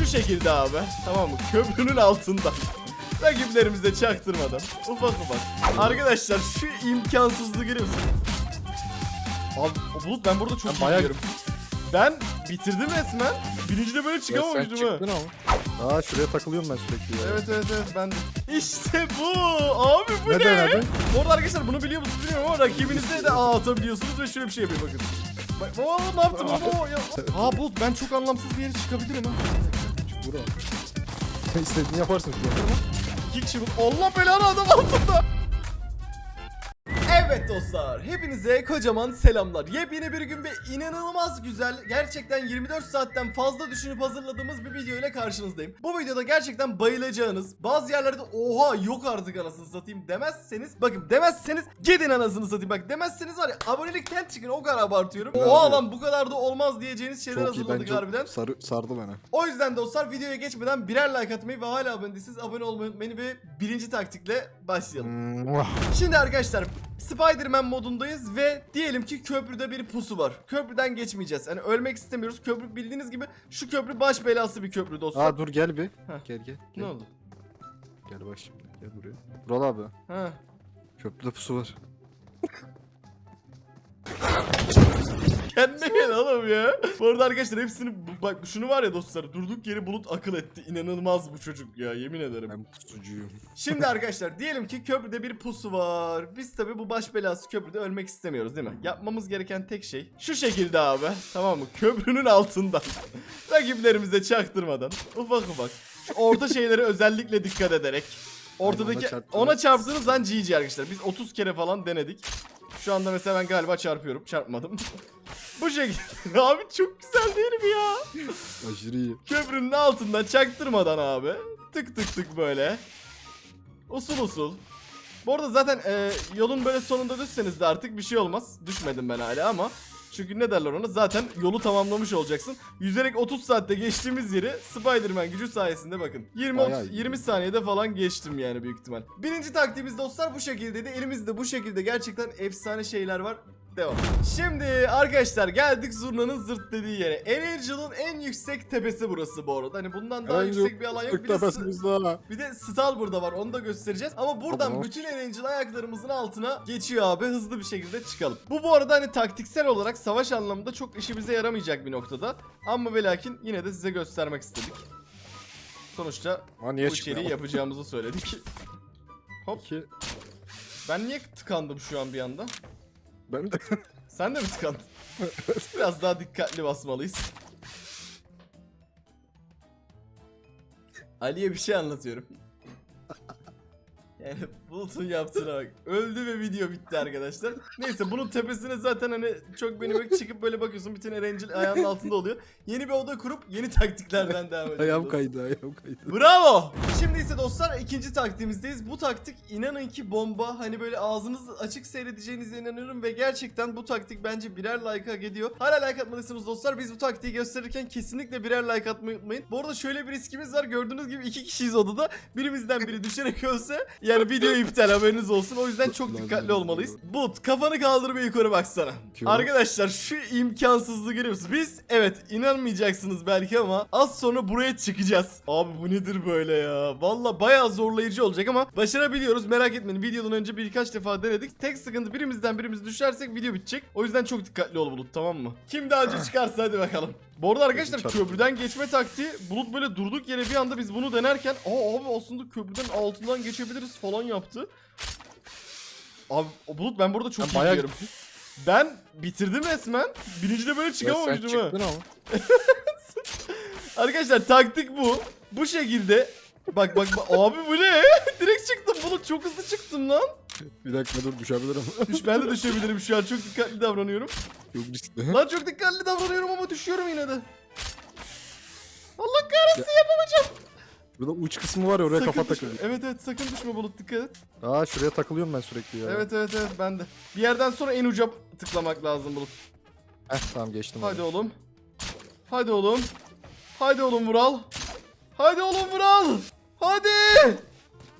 Şu şekilde abi. Tamam mı? Köprünün altında. Rakiplerimize çaktırmadan. Ufak ufak. Arkadaşlar şu imkansızlığı görüyor musun? Abi o Bulut ben burada çok Ben iyi bayağı-. Ben bitirdim resmen. Birincide böyle Ya sen çıkamamıştım ha. çıktın ama. Aa şuraya takılıyorum ben sürekli ya. Evet evet evet ben de. İşte bu. Abi bu ne? Ne denedin? Bu arada arkadaşlar bunu biliyor musunuz bilmiyorum ama rakibinize de ağ atabiliyorsunuz ve şöyle bir şey yapıyor bakın. Bak baba ne yaptım baba ya. Aa Bulut ben çok anlamsız bir yere çıkabilirim ha. Bura. Sen yaparsın şurada. İki kişi. Allah belanı adam altında. Evet dostlar, hepinize kocaman selamlar. Yepyeni bir gün ve inanılmaz güzel, gerçekten 24 saatten fazla düşünüp hazırladığımız bir video ile karşınızdayım. Bu videoda gerçekten bayılacağınız, bazı yerlerde oha yok artık anasını satayım demezseniz, bakın demezseniz gidin anasını satayım bak demezseniz var ya abonelikten çıkın o kadar abartıyorum. Oha lan bu kadar da olmaz diyeceğiniz şeyler Çok iyi hazırladık çok harbiden. sarı, sardı beni. O yüzden dostlar videoya geçmeden birer like atmayı ve hala abone değilseniz abone olmayı unutmayın ve birinci taktikle başlayalım. Şimdi arkadaşlar Spider-Man modundayız ve diyelim ki köprüde bir pusu var. Köprüden geçmeyeceğiz. Hani ölmek istemiyoruz. Köprü bildiğiniz gibi şu köprü baş belası bir köprü dostlar. Aa dur gel bir. Heh. Gel gel. ne gel. oldu? Gel bak şimdi. Gel buraya. Vural abi. Ha. Köprüde pusu var. Kendine gel oğlum ya. Bu arada arkadaşlar hepsini bak şunu var ya dostlar durduk yeri bulut akıl etti. İnanılmaz bu çocuk ya yemin ederim. Ben pusucuyum. Şimdi arkadaşlar diyelim ki köprüde bir pusu var. Biz tabi bu baş belası köprüde ölmek istemiyoruz değil mi? Yapmamız gereken tek şey şu şekilde abi. Tamam mı? Köprünün altından. Rakiplerimize çaktırmadan ufak ufak. Şu orta şeylere özellikle dikkat ederek. Ortadaki ona çarptınız. ona çarptığınız an GG arkadaşlar. Biz 30 kere falan denedik. Şu anda mesela ben galiba çarpıyorum. Çarpmadım. bu şekilde. abi çok güzel değil mi ya? Aşırı iyi. Köprünün altından çaktırmadan abi. Tık tık tık böyle. Usul usul. Bu arada zaten e, yolun böyle sonunda düşseniz de artık bir şey olmaz. Düşmedim ben hala ama. Çünkü ne derler ona zaten yolu tamamlamış olacaksın. Yüzerek 30 saatte geçtiğimiz yeri Spider-Man gücü sayesinde bakın. 20 Bayağı 30, iyi. 20 saniyede falan geçtim yani büyük ihtimal. Birinci taktiğimiz dostlar bu şekildeydi. Elimizde bu şekilde gerçekten efsane şeyler var. Devam. Şimdi arkadaşlar geldik zurnanın zırt dediği yere. Erangel'ın en yüksek tepesi burası bu arada. Hani bundan daha Erangel yüksek bir alan yok. Bir de, daha. bir de Stal burada var onu da göstereceğiz. Ama buradan Tamam. bütün Erangel ayaklarımızın altına geçiyor abi. Hızlı bir şekilde çıkalım. Bu bu arada hani taktiksel olarak savaş anlamında çok işimize yaramayacak bir noktada. Ama ve lakin yine de size göstermek istedik. Sonuçta Aa niye bu içeriği yapacağımızı söyledik. Hop. İki. Ben niye tıkandım şu an bir anda? Ben de. Sen de mi tıkandın? Biraz daha dikkatli basmalıyız. Ali'ye bir şey anlatıyorum. Yani Bulut'un yaptığına bak. Öldü ve video bitti arkadaşlar. Neyse bunun tepesine zaten hani çok beni böyle çıkıp böyle bakıyorsun bütün Erangel ayağının altında oluyor. Yeni bir oda kurup yeni taktiklerden devam ediyoruz. ayağım kaydı ayağım kaydı. Bravo. Şimdi ise dostlar ikinci taktiğimizdeyiz. Bu taktik inanın ki bomba. Hani böyle ağzınız açık seyredeceğinize inanıyorum ve gerçekten bu taktik bence birer like hak ediyor. Hala like atmadıysanız dostlar biz bu taktiği gösterirken kesinlikle birer like atmayı unutmayın. Bu arada şöyle bir riskimiz var. Gördüğünüz gibi iki kişiyiz odada. Birimizden biri düşerek ölse yani video iptal haberiniz olsun. O yüzden çok dikkatli olmalıyız. But kafanı kaldır bir yukarı baksana. Arkadaşlar şu imkansızlığı görüyor musunuz? Biz evet inanmayacaksınız belki ama az sonra buraya çıkacağız. Abi bu nedir böyle ya? Valla bayağı zorlayıcı olacak ama başarabiliyoruz. Merak etmeyin. Videodan önce birkaç defa denedik. Tek sıkıntı birimizden birimiz düşersek video bitecek. O yüzden çok dikkatli ol Bulut tamam mı? Kim daha önce çıkarsa hadi bakalım. Bu arada arkadaşlar köprüden geçme taktiği Bulut böyle durduk yere bir anda biz bunu denerken aa abi aslında köprüden altından geçebiliriz falan yaptı. Abi Bulut ben burada çok Ben iyi bayağı. Ben bitirdim resmen. Birincide böyle Ya sen çıkamamıştım ha. Arkadaşlar taktik bu. Bu şekilde. Bak bak bak. Abi bu ne? Direkt çıktım. Bunu çok hızlı çıktım lan. Bir dakika dur düşebilirim. Düş ben de düşebilirim şu an. Çok dikkatli davranıyorum. Yok riskli. Lan çok dikkatli davranıyorum ama düşüyorum yine de. Allah kahretsin yapamayacağım. Burada uç kısmı var ya oraya Sakın kafa düşme. takılıyor. Evet evet sakın düşme Bulut dikkat et. Aa şuraya takılıyorum ben sürekli ya. Evet evet evet ben de. Bir yerden sonra en uca tıklamak lazım Bulut. Heh tamam geçtim. Hadi abi. oğlum. Hadi oğlum. Hadi oğlum Vural. Hadi oğlum Vural. Hadi.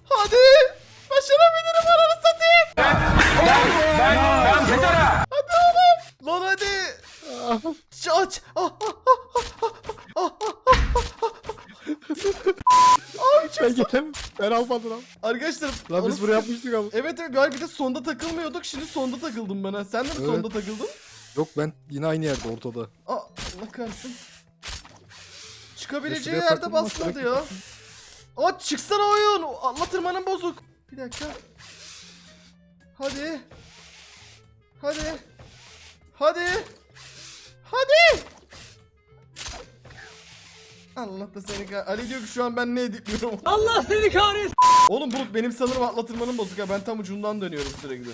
Hadi. Başarabilirim ananı satayım. Hadi oğlum. Lan hadi. Aç. Ah, ah, ah, ah, ah, ah, ah, ah, ah. Ben gelemem. Ben almadım lan. Arkadaşlar Lan onu biz buraya sıkı- yapmıştık ama. Evet evet ben bir de sonda takılmıyorduk şimdi sonda takıldım ben ha. Sen de mi Evet. sonda takıldın? Yok ben yine aynı yerde ortada. Aa Allah kahretsin. Çıkabileceği Ya şuraya yerde takılmaz, basmadı takıl. ya. Aa çıksana oyun. Allah tırmanın bozuk. Bir dakika. Hadi. Hadi. Hadi. Hadi. Allah da seni kah- Ali diyor ki şu an ben ne editliyorum. Allah seni kahretsin. Oğlum Bulut benim sanırım atlatırmanın bozuk ya. Ben tam ucundan dönüyorum sürekli.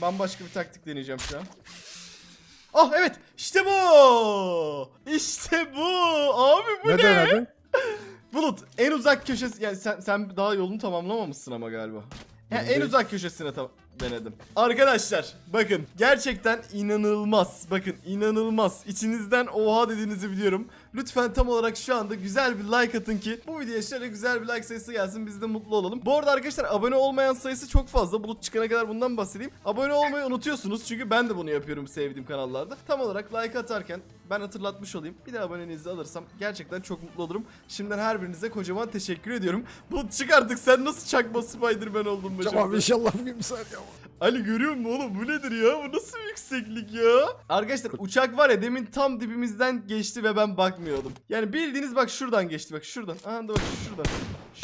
Bambaşka bir taktik deneyeceğim şu an. Ah evet işte bu. İşte bu. Abi bu Ne ne? denedin? Bulut en uzak köşesi yani sen, sen daha yolunu tamamlamamışsın ama galiba. Ya en uzak köşesine tam denedim. Arkadaşlar bakın gerçekten inanılmaz. Bakın inanılmaz. İçinizden oha dediğinizi biliyorum. Lütfen tam olarak şu anda güzel bir like atın ki bu videoya şöyle güzel bir like sayısı gelsin biz de mutlu olalım. Bu arada arkadaşlar abone olmayan sayısı çok fazla. Bulut çıkana kadar bundan bahsedeyim. Abone olmayı unutuyorsunuz çünkü ben de bunu yapıyorum sevdiğim kanallarda. Tam olarak like atarken ben hatırlatmış olayım. Bir de abonenizi alırsam gerçekten çok mutlu olurum. Şimdiden her birinize kocaman teşekkür ediyorum. Bulut çık artık sen nasıl çakma Spider-Man oldun be Tamam inşallah bugün bir saat. Ali görüyor musun oğlum bu nedir ya? Bu nasıl bir yükseklik ya? Arkadaşlar uçak var ya demin tam dibimizden geçti ve ben bakmıyordum. Yani bildiğiniz bak şuradan geçti bak şuradan. Aha da bak şuradan.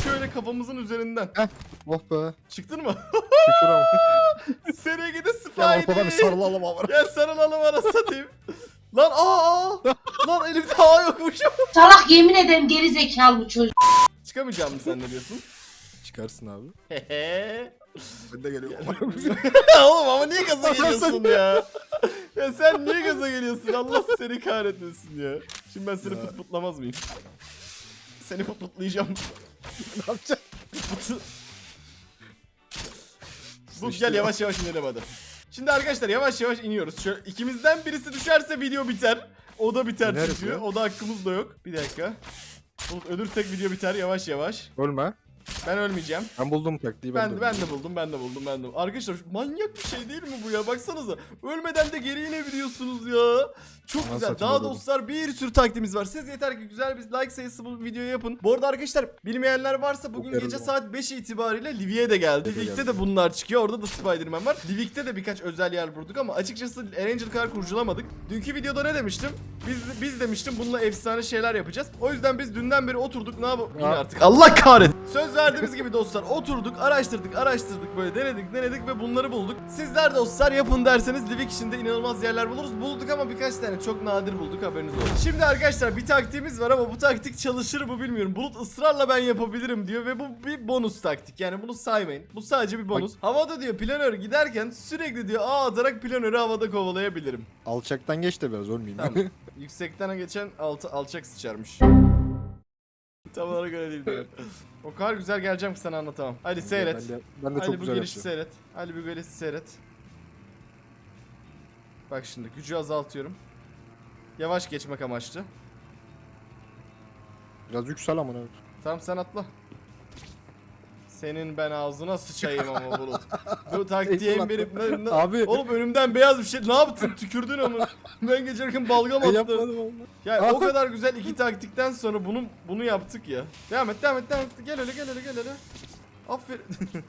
Şöyle kafamızın üzerinden. Oh be. Çıktın mı? Şükür ama. Seneye gide Gel ortadan bir Spidey. sarılalım ama. Gel sarılalım ana satayım. Lan aa, aa. Lan elimde ağ yokmuş. Salak yemin ederim geri zekalı bu çocuk. Çıkamayacağım mı sen ne diyorsun? Çıkarsın abi. Ben de geliyorum. Oğlum ama niye gaza geliyorsun ya? Ya sen niye gaza geliyorsun? Allah seni kahretmesin ya. Şimdi ben seni putputlamaz mıyım? Seni putputlayacağım. ne yapacağım? Put- Bu gel ya. yavaş yavaş inelim hadi. Şimdi arkadaşlar yavaş yavaş iniyoruz. Şöyle ikimizden birisi düşerse video biter. O da biter İneriz çünkü. ya. O da hakkımız da yok. Bir dakika. Bulut ölürsek video biter yavaş yavaş. Ölme. Ben ölmeyeceğim. Ben buldum taktiği ben, Ben, de ben de buldum, ben de buldum, ben de. Arkadaşlar şu manyak bir şey değil mi bu ya? Baksanıza. Ölmeden de geri inebiliyorsunuz ya. Çok Aman güzel. Daha dostlar bir sürü taktiğimiz var. Siz yeter ki güzel bir like sayısı bu videoyu yapın. Bu arada arkadaşlar bilmeyenler varsa bugün Yok, gece saat 5 itibariyle Livik'e de geldi. Livik'te geldi. de bunlar çıkıyor. Orada da Spider-Man var. Livik'te de birkaç özel yer bulduk ama açıkçası Erangel kadar kurcalamadık. Dünkü videoda ne demiştim? Biz biz demiştim bununla efsane şeyler yapacağız. O yüzden biz dünden beri oturduk ne yapalım Ya. artık. Allah kahretsin. Söz verdiğimiz gibi dostlar oturduk, araştırdık, araştırdık böyle denedik, denedik ve bunları bulduk. Sizler dostlar yapın derseniz Livik içinde inanılmaz yerler buluruz. Bulduk ama birkaç tane çok nadir bulduk haberiniz olsun. Şimdi arkadaşlar bir taktiğimiz var ama bu taktik çalışır mı bilmiyorum. Bulut ısrarla ben yapabilirim diyor ve bu bir bonus taktik. Yani bunu saymayın. Bu sadece bir bonus. Havada diyor planör giderken sürekli diyor ağ atarak planörü havada kovalayabilirim. Alçaktan geç de biraz ölmeyeyim. Tamam. Yüksekten geçen altı alçak sıçarmış. Tam olarak öyle değil diyor. O kadar güzel geleceğim ki sana anlatamam. Hadi seyret. Ben de, ben de Ali çok bu güzel gelişi yapacağım. seyret. Ali bu gelişi seyret. Bak şimdi gücü azaltıyorum. Yavaş geçmek amaçlı. Biraz yüksel ama. evet. Tamam sen atla. Senin ben ağzına sıçayım ama Bulut. Bu taktiği Eyvallah. verip ne, ne- Abi. Oğlum önümden beyaz bir şey ne yaptın tükürdün ama ben geçerken balgam Ben attı. yapmadım ama. Ya o kadar güzel iki taktikten sonra bunu bunu yaptık ya. Devam et, devam et, devam et. Gel öyle, gel öyle, gel öyle. Aferin.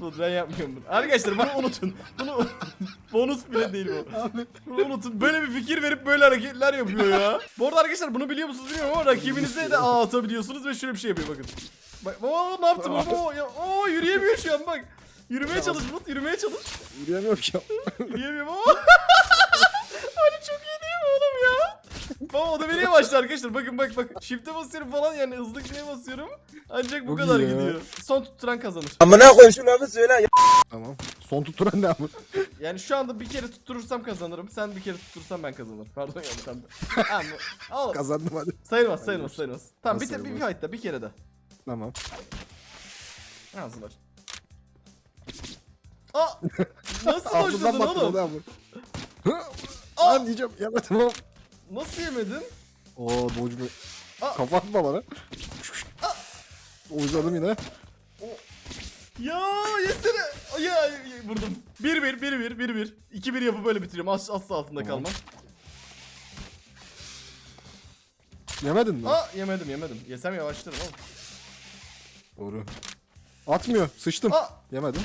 Dur ben yapmıyorum bunu. Arkadaşlar bunu unutun. Bunu bonus bile değil bu. Abi. Bunu unutun. Böyle bir fikir verip böyle hareketler yapıyor ya. Bu arada arkadaşlar bunu biliyor musunuz bilmiyorum ama rakibinize de ağ atabiliyorsunuz ve şöyle bir şey yapıyor bakın. Bak oo, ne yaptım oo, ya, oo yürüyemiyor şu an bak. Yürümeye çalış Bulut, yürümeye çalış. Yürüyemiyorum ki. Yürüyemiyorum ama. Ali çok iyi değil mi oğlum ya? Baba o da beni yavaşladı arkadaşlar. Bakın bak bak. Shift'e basıyorum falan yani hızlı gitmeye basıyorum. Ancak bu Çok kadar iyi ya. gidiyor. Son tutturan kazanır. Amına koy şu lafı söyle. Tamam. Son tutturan ne abi? Yani şu anda bir kere tutturursam kazanırım. Sen bir kere tutturursan ben kazanırım. Pardon. Ama oğlum Kazandım hadi. sayılmaz sayılmaz sayılmaz. Tamam bir, Nasıl te- bir sayılmaz? fight'ta bir kere de. Tamam. Ağzını aç. Aa! Nasıl hoşladın oğlum? da abi. Hı! Lan diyeceğim. Yemedim ama. Nasıl yemedin? Oo doge mu? Aa. Kafa atma bana. Uzadım yine. Ya yesene. Ya, ya vurdum. 1 1 1 1 1 1. 2 1 yapıp böyle bitiriyorum. As asla altında Tamam. kalmam. Yemedin mi? Aa yemedim yemedim. Yesem yavaşlarım oğlum. Doğru. Atmıyor. Sıçtım. Aa Yemedim.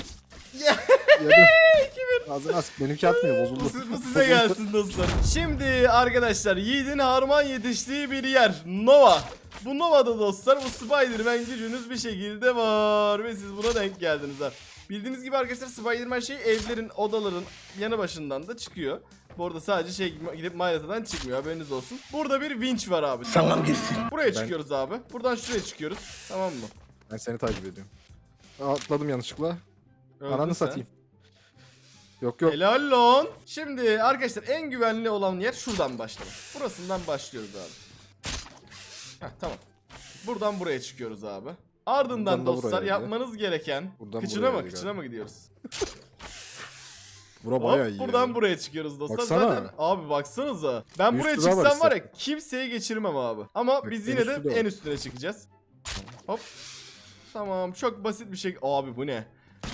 Ya. Yedim. Ağzına as. Benimki atmıyor. Bozuldu. bu, si- bu size gelsin dostlar. Şimdi arkadaşlar Yiğit'in harman yetiştiği bir yer. Nova. Bu Nova'da dostlar bu Spider-Man gücünüz bir şekilde var ve siz buna denk geldiniz ha. Bildiğiniz gibi arkadaşlar Spider-Man şey evlerin, odaların yanı başından da çıkıyor. Bu arada sadece şey gidip Maylata'dan çıkmıyor haberiniz olsun. Burada bir winch var abi. Sağlam girsin. Buraya Ben- çıkıyoruz abi. Buradan şuraya çıkıyoruz. Tamam mı? Ben seni takip ediyorum. Atladım yanlışlıkla. Öldün Ananı sen. satayım. Yok yok. Helal lan. Şimdi arkadaşlar en güvenli olan yer şuradan başlamak. Burasından başlıyoruz abi. Heh tamam. Buradan buraya çıkıyoruz abi. Ardından Buradan da dostlar buraya yapmanız gereken Buradan kıçına buraya mı galiba. kıçına mı gidiyoruz? Bura Hop, bayağı iyi. buradan ya. buraya çıkıyoruz dostlar. Baksana. Zaten abi baksanıza. Ben Yüz buraya çıksam var ya kimseye geçirmem abi. Ama Bak, biz en yine de üstü de var. en üstüne çıkacağız. Hop. Tamam çok basit bir şey. Abi bu ne?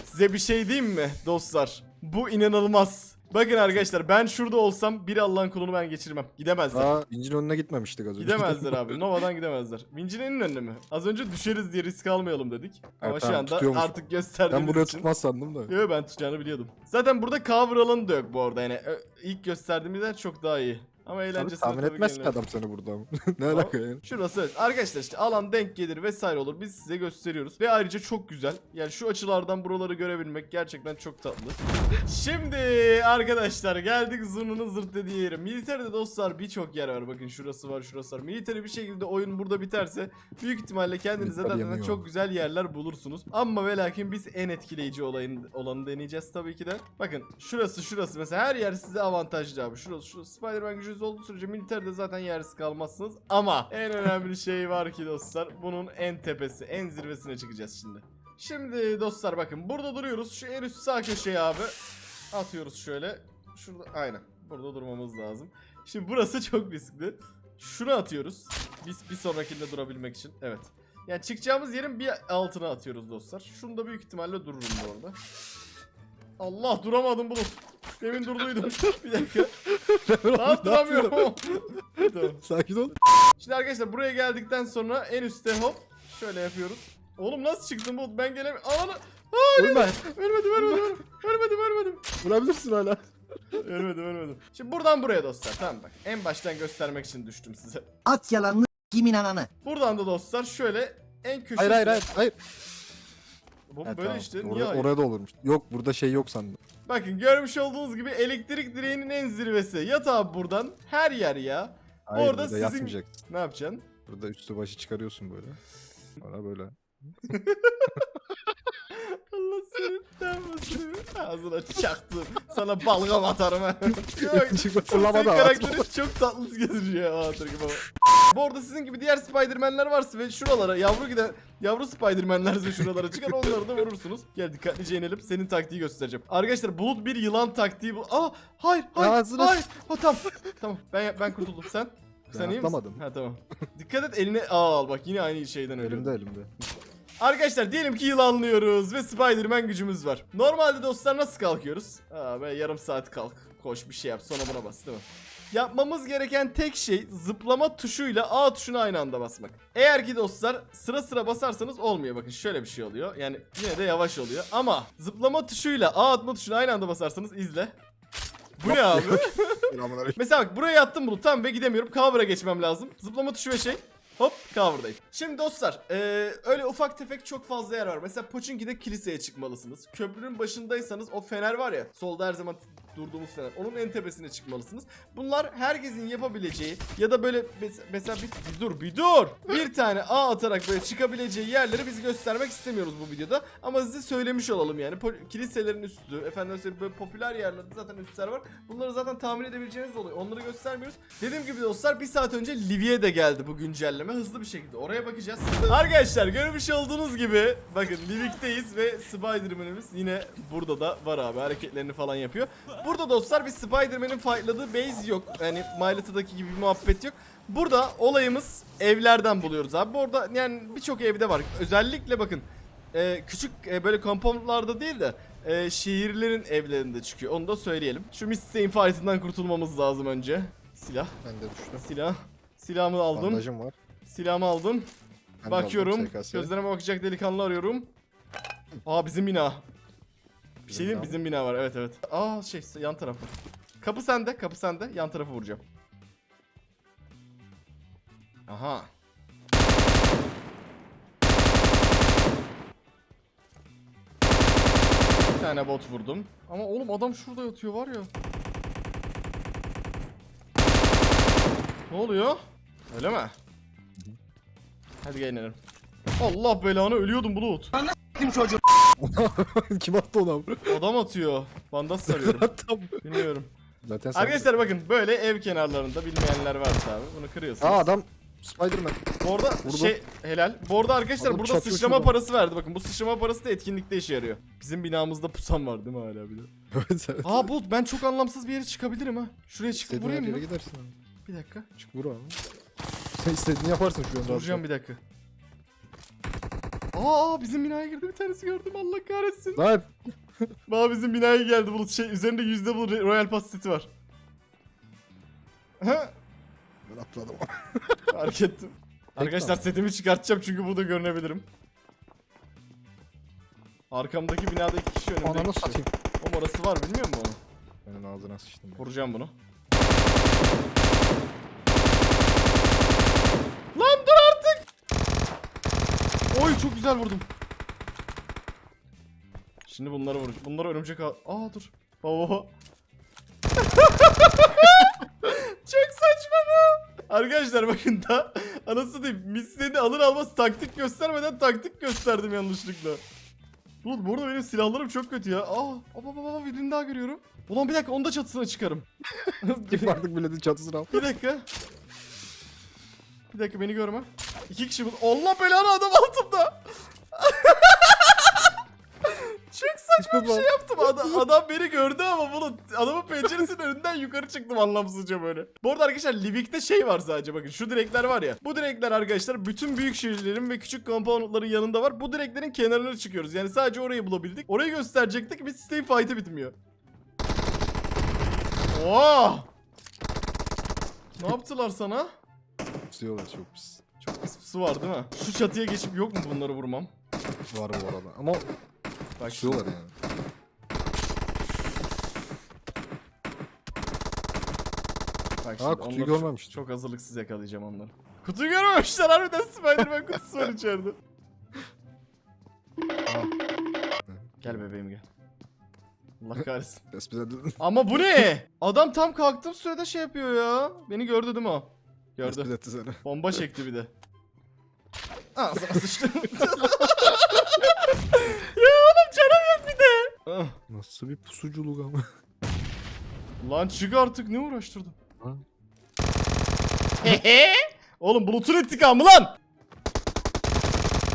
Size bir şey diyeyim mi dostlar? Bu inanılmaz. Bakın arkadaşlar ben şurada olsam bir Allah'ın kulunu ben geçirmem. Gidemezler. Aa incin önüne gitmemiştik az önce. Gidemezler abi. Nova'dan gidemezler. Vinci'nin önüne mi? Az önce düşeriz diye risk almayalım dedik. Ama Evet, şu tamam, anda tutuyormuş. artık gösterdiğimiz ben buraya için... tutmaz sandım da. Yo ben tutacağını biliyordum. Zaten burada cover alanı da yok bu arada yani ö- ilk gösterdiğimiz yer çok daha iyi. Ama eğlencesi tahmin etmez ki adam seni burada. ne alaka yani? Şurası evet. Arkadaşlar işte alan denk gelir vesaire olur. Biz size gösteriyoruz. Ve ayrıca çok güzel. Yani şu açılardan buraları görebilmek gerçekten çok tatlı. Şimdi arkadaşlar geldik zurnunun zırt dediği yere. Militeride dostlar birçok yer var. Bakın şurası var şurası var. Militeri bir şekilde oyun burada biterse büyük ihtimalle kendinize Militer zaten çok güzel yerler bulursunuz. Ama ve lakin biz en etkileyici olayın, olanı deneyeceğiz tabii ki de. Bakın şurası şurası mesela her yer size avantajlı abi. Şurası şu Spider-Man gücünüz olduğu sürece militerde zaten yersiz kalmazsınız. Ama en önemli şey var ki dostlar bunun en tepesi en zirvesine çıkacağız şimdi. Şimdi dostlar bakın burada duruyoruz. Şu en üst sağ köşeye abi atıyoruz şöyle. Şurada aynen. Burada durmamız lazım. Şimdi burası çok riskli. Şunu atıyoruz. Biz bir sonrakinde durabilmek için. Evet. Yani çıkacağımız yerin bir altına atıyoruz dostlar. Şunu da büyük ihtimalle dururum bu arada. Allah duramadım bulut. Demin durduydum. bir dakika. Daha duramıyorum. tamam. Sakin ol. Şimdi arkadaşlar buraya geldikten sonra en üstte hop şöyle yapıyoruz. Oğlum nasıl çıktın bu? Ben gelemiyorum. Ananı. Ölme. Ölmedim ölmedim. ölmedim ölmedim. Vurabilirsin hala. ölmedim ölmedim. Şimdi buradan buraya dostlar. Tamam bak. En baştan göstermek için düştüm size. At yalanını kimin ananı. Buradan da dostlar şöyle en köşesine. Hayır hayır hayır. hayır. Bu Ha, böyle tamam. işte. Oraya, Niye oraya da olurmuş. Yok burada şey yok sandım. Bakın görmüş olduğunuz gibi elektrik direğinin en zirvesi. Yat abi buradan. Her yer ya. Hayır Orada burada sizin- yatmayacaksın. Ne yapacaksın? Burada üstü başı çıkarıyorsun böyle. Sonra böyle. Senin denmesini ağzına çaktım. Sana balgam atarım ha. Fırlama da karakterin çok tatlı gözüküyor hatır gibi ama. Bu arada sizin gibi diğer Spider-Man'ler varsa ve şuralara yavru giden yavru Spider-Man'lerse şuralara çıkar onları da vurursunuz. Gel dikkatlice inelim. Senin taktiği göstereceğim. Arkadaşlar bulut bir yılan taktiği bu. Aa hayır hayır Ağzına- hayır. Ha, tamam tamam ben ben kurtuldum sen. Sen iyi misin? Ha tamam. Dikkat et eline al bak yine aynı şeyden ölüyorum. Elimde elimde. Arkadaşlar diyelim ki yılanlıyoruz ve Spider-Man gücümüz var. Normalde dostlar nasıl kalkıyoruz? Aa be yarım saat kalk. Koş bir şey yap sonra buna bas değil mi? Yapmamız gereken tek şey zıplama tuşuyla A tuşuna aynı anda basmak. Eğer ki dostlar sıra sıra basarsanız olmuyor. Bakın şöyle bir şey oluyor. Yani yine de yavaş oluyor. Ama zıplama tuşuyla A atma tuşuna aynı anda basarsanız izle. Bu ne abi? Mesela bak buraya attım bunu tam ve gidemiyorum. Cover'a geçmem lazım. Zıplama tuşu ve şey. Hop cover'dayım. Şimdi dostlar eee, öyle ufak tefek çok fazla yer var. Mesela Pochinki'de kiliseye çıkmalısınız. Köprünün başındaysanız o fener var ya solda her zaman durduğumuz fener. Onun en tepesine çıkmalısınız. Bunlar herkesin yapabileceği ya da böyle mes- mesela bir, bir dur bir dur. Bir tane A atarak böyle çıkabileceği yerleri biz göstermek istemiyoruz bu videoda. Ama size söylemiş olalım yani. Po- kiliselerin üstü, efendim böyle popüler yerlerde zaten üstler var. Bunları zaten tahmin edebileceğiniz oluyor. Onları göstermiyoruz. Dediğim gibi dostlar bir saat önce Livie de geldi bu güncelleme. Hızlı bir şekilde oraya bakacağız. Arkadaşlar görmüş olduğunuz gibi bakın Livik'teyiz ve Spider-Man'imiz yine burada da var abi. Hareketlerini falan yapıyor. Burada dostlar bir Spider-Man'in fightladığı base yok. Yani My Little'daki gibi bir muhabbet yok. Burada olayımız evlerden buluyoruz abi. Bu arada yani birçok evde var. Özellikle bakın e, küçük e, böyle compoundlarda değil de e, şehirlerin evlerinde çıkıyor. Onu da söyleyelim. Şu Mississippi fight'ından kurtulmamız lazım önce. Silah. Ben de düştüm. Silah. Silahımı aldım. Bandajım var. Silahımı aldım. Ben Bakıyorum. aldım. Gözlerime bakacak delikanlı arıyorum. Aa bizim bina. Bir şey diyeyim bizim bina var. Evet evet. Aa şey yan tarafı. Kapı sende, kapı sende. Yan tarafı vuracağım. Aha. Bir tane bot vurdum. Ama oğlum adam şurada yatıyor var ya. Ne oluyor? Öyle mi? Hadi gel inelim. Allah belanı ölüyordum Bulut. Kim attı onu abi? Adam atıyor. Bandaj sarıyorum. Attım. Bilmiyorum. Zaten sen... Arkadaşlar bakın böyle ev kenarlarında bilmeyenler varsa abi bunu kırıyorsunuz. Aa adam Spiderman. Bu arada Vurdum. şey helal. Bu arada arkadaşlar Adam burada çatıyor sıçrama şurada. parası verdi. Bakın bu sıçrama parası da etkinlikte işe yarıyor. Bizim binamızda pusan var değil mi hala bir de? evet evet. Aa Bulut ben çok anlamsız bir yere çıkabilirim ha. Şuraya çıkıp İstediğin her mı? yere gidersin abi. Bir dakika. Çık vur abi. Sen istediğini yaparsın şu an. rahat Vuracağım bir dakika. Aa bizim binaya girdi bir tanesi gördüm Allah kahretsin. Lan Aa bizim binaya geldi Bulut şey üzerinde yüzde bu Royal Pass seti var. Ha? ben atladım. Fark ettim. Arkadaşlar setimi çıkartacağım çünkü burada görünebilirim. Arkamdaki binada iki kişi önümde Ananı iki kişi. satayım. O orası var bilmiyor musun onu? Senin ağzına sıçtım. ya. Vuracağım bunu. Lan dur artık! Oy çok güzel vurdum. Şimdi bunları vur. Bunları örümcek al. Aa dur. Baba. çok saçma bu. Arkadaşlar bakın da anasını diyeyim misledi alır almaz taktik göstermeden taktik gösterdim yanlışlıkla. Bulut bu arada benim silahlarım çok kötü ya. Aa, baba baba birini daha görüyorum. Ulan bir dakika onu da çatısına çıkarım. Milletin çatısını al. bir dakika. Bir dakika beni görme. İki kişi bu. Allah belanı adam altımda. Çok saçma bir şey yaptım. Adam, adam beni gördü ama bunu adamın penceresinin önünden yukarı çıktım anlamsızca böyle. Bu arada arkadaşlar Livik'te şey var sadece bakın şu direkler var ya. Bu direkler arkadaşlar bütün büyük şehirlerin ve küçük compoundların yanında var. Bu direklerin kenarına çıkıyoruz. Yani sadece orayı bulabildik. Orayı gösterecektik bir stay fight'ı bitmiyor. Oh! Ne yaptılar sana? Tutuyorlar çok pis. Çok pis su var değil mi? Şu çatıya geçip yok mu bunları vurmam? Var bu arada. Ama Bak tutuyorlar yani. Bak Aa, kutuyu onları çok- görmemiştim. Çok hazırlıksız yakalayacağım onları. Kutuyu görmemişler harbiden Spider-Man kutusu var içeride. Aa. Gel bebeğim gel. Allah kahretsin. Tespit edildin. Ama bu ne? Adam tam kalktığım sürede şey yapıyor ya. Beni gördü değil mi o? Gördü. etti seni. Bomba çekti bir de. Ağzıma sıçtım. ya oğlum canım yok bir de. Ah. Nasıl bir pusuculuk ama. Lan çık artık ne uğraştırdın? Ha? Oğlum bulutun intikamı lan!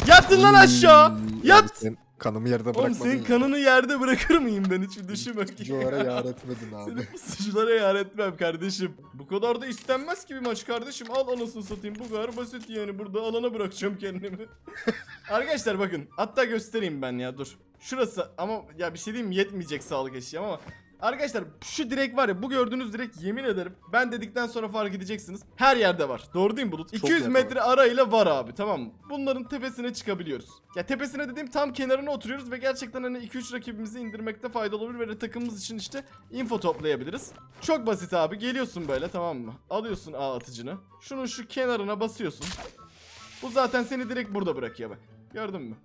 Yatın lan aşağı! Yat! abi Sen kanımı yerde Oğlum bırakmadın senin kanını yerde bırakır mıyım ben hiç düşünme. Pusuculara yar etmedin abi. Seni pusuculara yar etmem kardeşim. Bu kadar da istenmez ki bir maç kardeşim. Al anasını satayım. Bu kadar basit yani. Burada alana bırakacağım kendimi. Arkadaşlar bakın. Hatta göstereyim ben ya dur. Şurası ama ya bir şey diyeyim mi? Yetmeyecek sağlık eşyam ama. Arkadaşlar şu direk var ya bu gördüğünüz direk yemin ederim ben dedikten sonra fark edeceksiniz. Her yerde var. Doğru değil mi Bulut? 200 yerde metre arayla var abi tamam mı? Bunların tepesine çıkabiliyoruz. Ya tepesine dediğim tam kenarına oturuyoruz ve gerçekten hani 2-3 rakibimizi indirmekte faydalı olur ve takımımız için işte info toplayabiliriz. Çok basit abi. Geliyorsun böyle tamam mı? Alıyorsun ağ atıcını. Şunun şu kenarına basıyorsun. Bu zaten seni direkt burada bırakıyor bak. Gördün mü?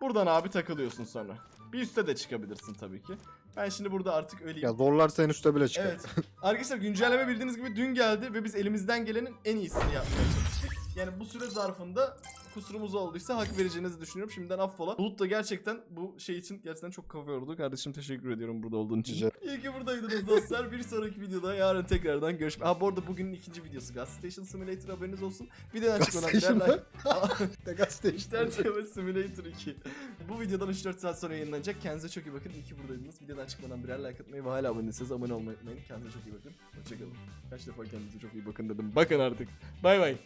Buradan abi takılıyorsun sonra. Bir üste de çıkabilirsin tabii ki. Ben şimdi burada artık öleyim. Ya zorlarsa en üstte bile çıkar. Evet. Arkadaşlar güncelleme bildiğiniz gibi dün geldi ve biz elimizden gelenin en iyisini yapmaya çalıştık. Yani bu süre zarfında kusurumuz olduysa hak vereceğinizi düşünüyorum. Şimdiden affola. Bulut da gerçekten bu şey için gerçekten çok kafa yordu. Kardeşim teşekkür ediyorum burada olduğun için. Rica İyi ki buradaydınız dostlar. Bir sonraki videoda yarın tekrardan görüşmek. Ha bu arada bugünün ikinci videosu Gas Station Simulator haberiniz olsun. Videodan Gas çıkan Station haberler. İşler TV Simulator 2. Bu videodan 3-4 saat sonra yayınlanacak. Kendinize çok iyi bakın. İyi ki buradaydınız. Videodan çıkmadan birer like atmayı ve hala abone değilseniz abone olmayı unutmayın. Kendinize çok iyi bakın. Hoşçakalın. Kaç defa kendinize çok iyi bakın dedim. Bakın artık. Bay bay.